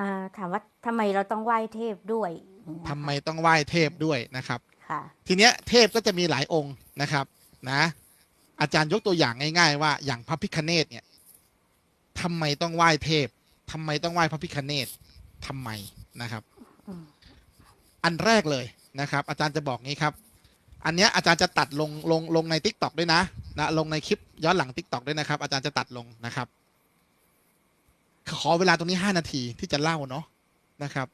อ่าถามว่าทำไมเราต้องไหว้เทพด้วยอย่างเงี้ยทำไมต้องไหว้เทพด้วยนะครับ ค่ะ ทีเนี้ยเทพก็จะมีหลายองค์นะครับนะอาจารย์ยกตัวอย่างง่ายๆ ว่าอย่างพระพิคเนตเนี่ยทำไมต้องไหว้เทพทำไมต้องไหว้พระพิคเนตทำไมนะครับ อืม อันแรกเลยนะครับ อาจารย์จะบอกงี้ครับ อันเนี้ยอาจารย์จะตัดลงลงลงใน t ิ k t o k ด้วยนะนะลงในคลิปย้อนหลัง t ิ k t o k ด้วยนะครับ อาจารย์จะตัดลงนะครับ ขอเวลาตรงนี้ห้านาทีที่จะเล่าเนาะนะครับ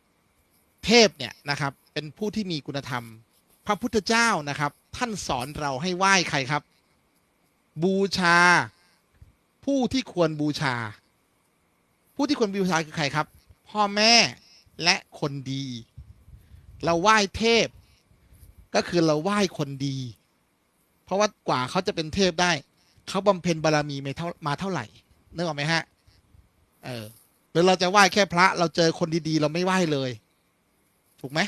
เทพเนี่ยนะครับ เป็นผู้ที่มีคุณธรรม พระพุทธเจ้านะครับ ท่านสอนเราให้ไหว้ใครครับ บูชา ผู้ที่ควรบูชา ผู้ที่ควรบูชาคือใครครับ พ่อแม่และคนดี เราไหว้เทพ ก็คือเราไหว้คนดี เพราะว่ากว่าเขาจะเป็นเทพได้ เขาบำเพ็ญบารมีมาเท่ามาเท่าไหร่นึกออกไหมฮะ เออหรือเราจะไหว้แค่พระ เราเจอคนดีๆ เราไม่ไหว้เลย ถูกไหม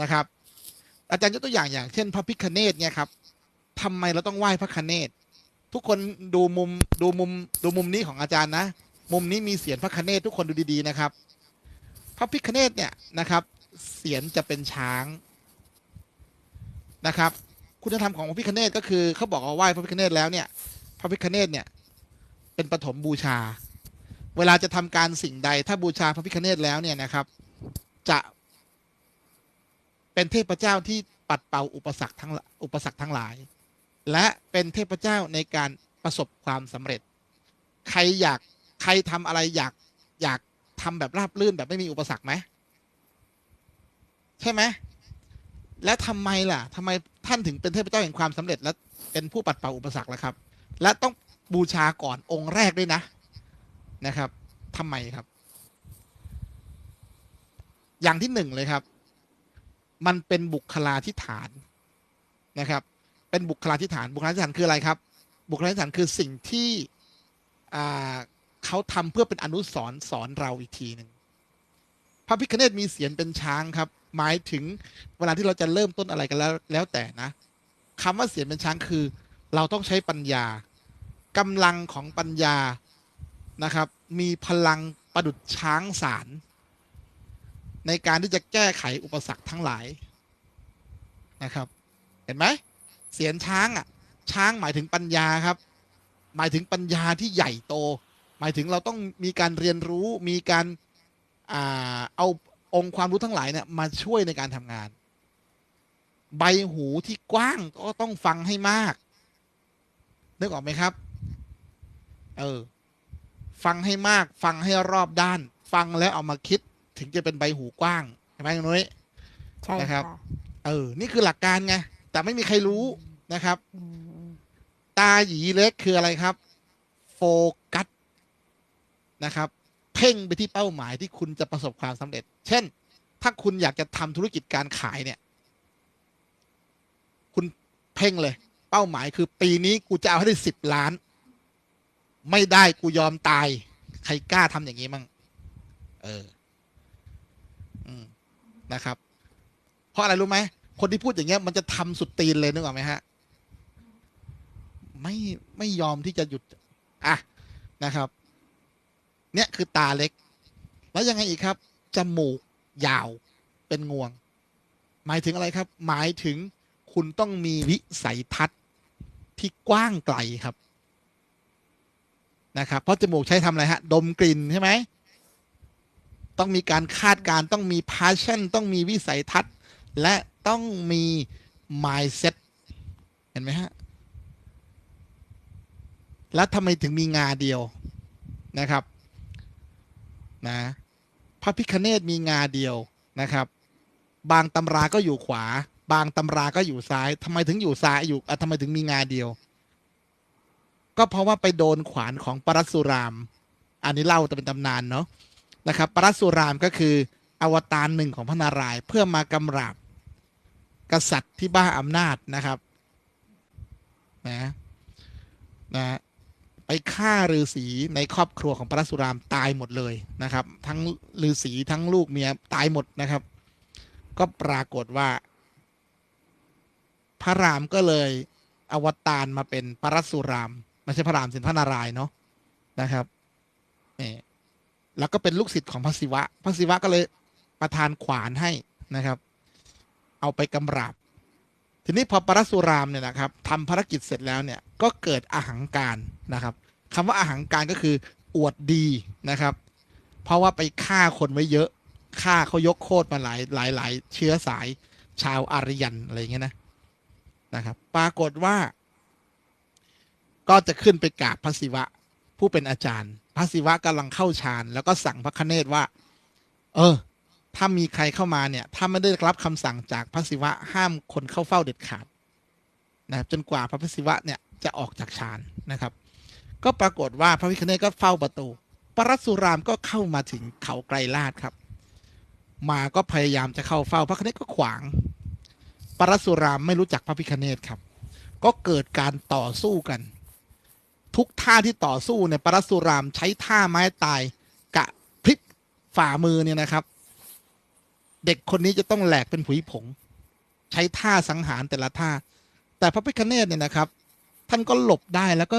นะครับ อาจารย์ยกตัวอย่างอย่าง เช่น พระพิคเนตเนี่ยครับทำไมเราต้องไหว้พระคเนตทุกคนดูมุมดูมุมดูมุมนี้ของอาจารย์นะ มุมนี้มีเสียงพระคเนตทุกคนดูดีๆนะครับ พระพิคเนตเนี่ยนะครับ เสียงจะเป็นช้างนะครับ คุณธรรมของพระพิคเนตก็คือเขาบอกว่าไหว้พระพิคเนตแล้วเนี่ย พระพิคเนตเนี่ย เป็นปฐมบูชา เวลาจะทำการสิ่งใด ถ้าบูชาพระพิคเนตแล้วเนี่ยนะครับ จะเป็นเทพเจ้าที่ปัดเป่าอุปสรรคทั้งอุปสรรคทั้งหลาย และเป็นเทพเจ้าในการประสบความสำเร็จ ใครอยากใครทำอะไรอยากอยากทำแบบราบรื่นแบบไม่มีอุปสรรคไหมใช่ไหมและทำไมล่ะทำไมท่านถึงเป็นเทพเจ้าแห่งความสำเร็จ และเป็นผู้ปัดเป่าอุปสรรคล่ะครับ และต้อง บูชาก่อนองค์แรกด้วยนะนะครับทำไมครับ อย่างที่หนึ่งเลยครับ มันเป็นบุคลาธิฐานนะครับ เป็นบุคลาธิฐาน บุคลาธิฐานคืออะไรครับ บุคลาธิฐานคือสิ่งที่เขาทำเพื่อเป็นอนุสรณ์สอนเราอีกทีหนึ่งพระพิคเนตมีเสียงเป็นช้างครับ หมายถึงเวลาที่เราจะเริ่มต้นอะไรกันแล้วแล้วแต่นะคำว่าเสียงเป็นช้างคือ เราต้องใช้ปัญญา กำลังของปัญญานะครับ มีพลังประดุดช้างสาร ในการที่จะแก้ไขอุปสรรคทั้งหลายนะครับ เห็นไหมเสียงช้างอะ ช้างหมายถึงปัญญาครับ หมายถึงปัญญาที่ใหญ่โต หมายถึงเราต้องมีการเรียนรู้มีการอ่าเอาองค์ความรู้ทั้งหลายเนี่ยมาช่วยในการทำงาน ใบหูที่กว้างก็ต้องฟังให้มากนึกออกไหมครับ เออ ฟังให้มาก ฟังให้รอบด้าน ฟังแล้วเอามาคิด ถึงจะเป็นใบหูกว้างใช่ไหมคุณนุ้ยใช่นะครับค่ะเออ นี่คือหลักการไง แต่ไม่มีใครรู้นะครับอืมตาหยีเล็กคืออะไรครับ โฟกัสนะครับ เพ่งไปที่เป้าหมายที่คุณจะประสบความสำเร็จ เช่น ถ้าคุณอยากจะทำธุรกิจการขายเนี่ย คุณเพ่งเลย เป้าหมายคือปีนี้กูจะเอาให้ได้สิบล้าน ไม่ได้กูยอมตาย ใครกล้าทำอย่างนี้มั่งเอออืมนะครับ เพราะอะไรรู้ไหมคนที่พูดอย่างเงี้ย มันจะทำสุดตีนเลยนึกออกไหมฮะ ไม่ไม่ยอมที่จะหยุด อะนะครับ เนี่ยคือตาเล็ก แล้วยังไงอีกครับจมูกยาวเป็นงวง หมายถึงอะไรครับ หมายถึงคุณต้องมีวิสัยทัศน์ที่กว้างไกลครับ นะครับ เพราะจมูกใช้ทำอะไรฮะ ดมกลิ่นใช่ไหม ต้องมีการคาดการต้องมี passion ต้องมีวิสัยทัศน์ และต้องมี mindset เห็นไหมฮะ แล้วทำไมถึงมีงาเดียวนะครับนะพระพิคเนตมีงาเดียวนะครับ บางตำราก็อยู่ขวา บางตำราก็อยู่ซ้ายทำไมถึงอยู่ซ้ายอยู่อะทำไมถึงมีงาเดียว ก็เพราะว่าไปโดนขวานของปรัสุราม อันนี้เล่าแต่เป็นตำนานเนาะนะครับปรัสสุรามก็คืออวตารหนึ่งของพระนารายณ์เพื่อมากำราบ กษัตริย์ที่บ้าอำนาจนะครับนะนะไปฆ่าฤาษีในครอบครัวของพระสุรามตายหมดเลยนะครับ ทั้งฤาษีทั้งลูกเมียตายหมดนะครับ ก็ปรากฏว่า พระรามก็เลยอวตารมาเป็นพระสุราม ไม่ใช่พระรามสินพระนารายณ์เนาะนะครับนี่แล้วก็เป็นลูกศิษย์ของพระศิวะ พระศิวะก็เลยประทานขวานให้นะครับ เอาไปกำราบ ทีนี้พอปรสุรามเนี่ยนะครับทำภารกิจเสร็จแล้วเนี่ย ก็เกิดอาหังการนะครับคำว่าอาหังการก็คืออวดดีนะครับ เพราะว่าไปฆ่าคนไว้เยอะฆ่าเขายกโคตรมาหลายหลายหลายเชื้อสายชาวอารยันอะไรอย่างเงี้ยนะนะครับ ปรากฏว่า ก็จะขึ้นไปกราบพระศิวะ ผู้เป็นอาจารย์ พระศิวะกำลังเข้าฌานแล้วก็สั่งพระคเนศว่า เออ ถ้ามีใครเข้ามาเนี่ยถ้าไม่ได้รับคำสั่งจากพระศิวะห้ามคนเข้าเฝ้าเด็ดขาดนะครับจนกว่าพระศิวะเนี่ยจะออกจากฌานนะครับ ก็ปรากฏว่าพระพิคเนตก็เฝ้าประตูปรัสุรามก็เข้ามาถึงเขาไกรลาดครับ มาก็พยายามจะเข้าเฝ้า พระพิคเนตก็ขวางปรัสุรามไม่รู้จักพระพิคเนตครับ ก็เกิดการต่อสู้กัน ทุกท่าที่ต่อสู้เนี่ยปรัสสุรามใช้ท่าไม้ตาย กะพลิกฝ่ามือเนี่ยนะครับ เด็กคนนี้จะต้องแหลกเป็นผุยผง ใช้ท่าสังหารแต่ละท่า แต่พระพิคเนตเนี่ยนะครับ ท่านก็หลบได้แล้วก็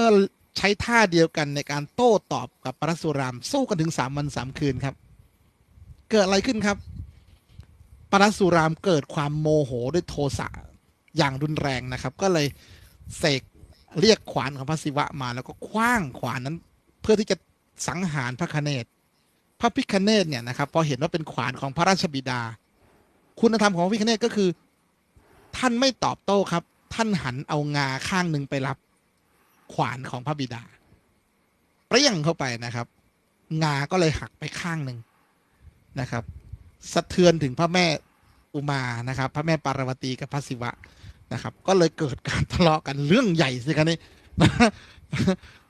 ใช้ท่าเดียวกันในการโต้ตอบกับปรสุราม สู้กันถึงสามวันสามคืนครับ เกิดอะไรขึ้นครับปรสุรามเกิดความโมโหด้วยโทสะอย่างรุนแรงนะครับ ก็เลยเสก เรียกขวานของพระศิวะมาแล้วก็คว้างขวานนั้น เพื่อที่จะสังหารพระคเนศพระพิคเนตเนี่ยนะครับพอเห็นว่าเป็นขวานของพระราชบิดา คุณธรรมของพระพิคเนตก็คือ ท่านไม่ตอบโต้ครับ ท่านหันเอางาข้างหนึ่งไปรับ ขวานของพระบิดาเปรี้ยงเข้าไปนะครับ งาก็เลยหักไปข้างหนึ่งนะครับ สะเทือนถึงพระแม่อุมานะครับ พระแม่ปารวตีกับพระศิวะ นะครับ ก็เลยเกิดการทะเลาะกันเรื่องใหญ่สิครับนี่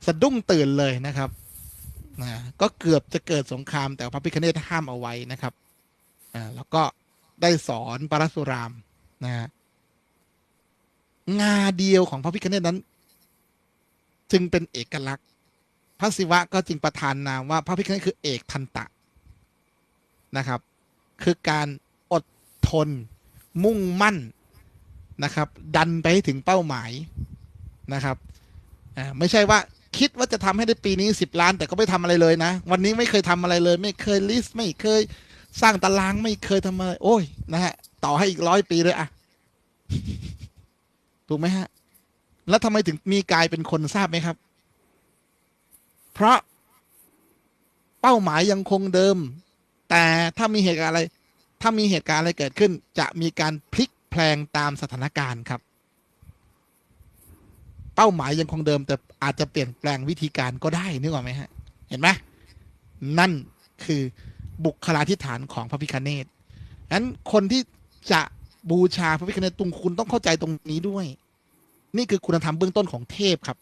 สะดุ้งตื่นเลยนะครับนะก็เกือบจะเกิดสงครามแต่พระพิคเนตห้ามเอาไว้นะครับอ่าแล้วก็ได้สอนปรสุรามนะฮะงาเดียวของพระพิคเนตนั้น จึงเป็นเอกลักษณ์พระศิวะก็จึงประทานนามว่าพระพิฆเนศคือเอกทันตะนะครับ คือการอดทนมุ่งมั่น นะครับ ดันไปให้ถึงเป้าหมายนะครับไม่ใช่ว่าคิดว่าจะทำให้ได้ปีนี้สิบล้าน แต่ก็ไม่ทำอะไรเลยนะ วันนี้ไม่เคยทำอะไรเลย ไม่เคยลิสต์ไม่เคยสร้างตารางไม่เคยทำอะไร โอ้ยนะฮะ ต่อให้อีกร้อยปีเลยอะถูกไหมฮะ แล้วทำไมถึงมีกลายเป็นคนทราบไหมครับ เพราะเป้าหมายยังคงเดิม แต่ถ้ามีเหตุการณ์อะไร ถ้ามีเหตุการณ์อะไรเกิดขึ้น จะมีการพลิก ลงตามสถานการณ์ครับ เป้าหมายยังคงเดิม แต่อาจจะเปลี่ยนแปลงวิธีการก็ได้นึกออกไหมฮะ เห็นไหมนั่นคือบุคลาธิฐานของพระพิคเนตนั้นคนที่จะบูชาพระพิคเนตตรงคุณต้องเข้าใจตรงนี้ด้วย นี่คือคุณธรรมเบื้องต้นของเทพครับ